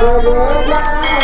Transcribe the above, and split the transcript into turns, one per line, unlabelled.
ভগবান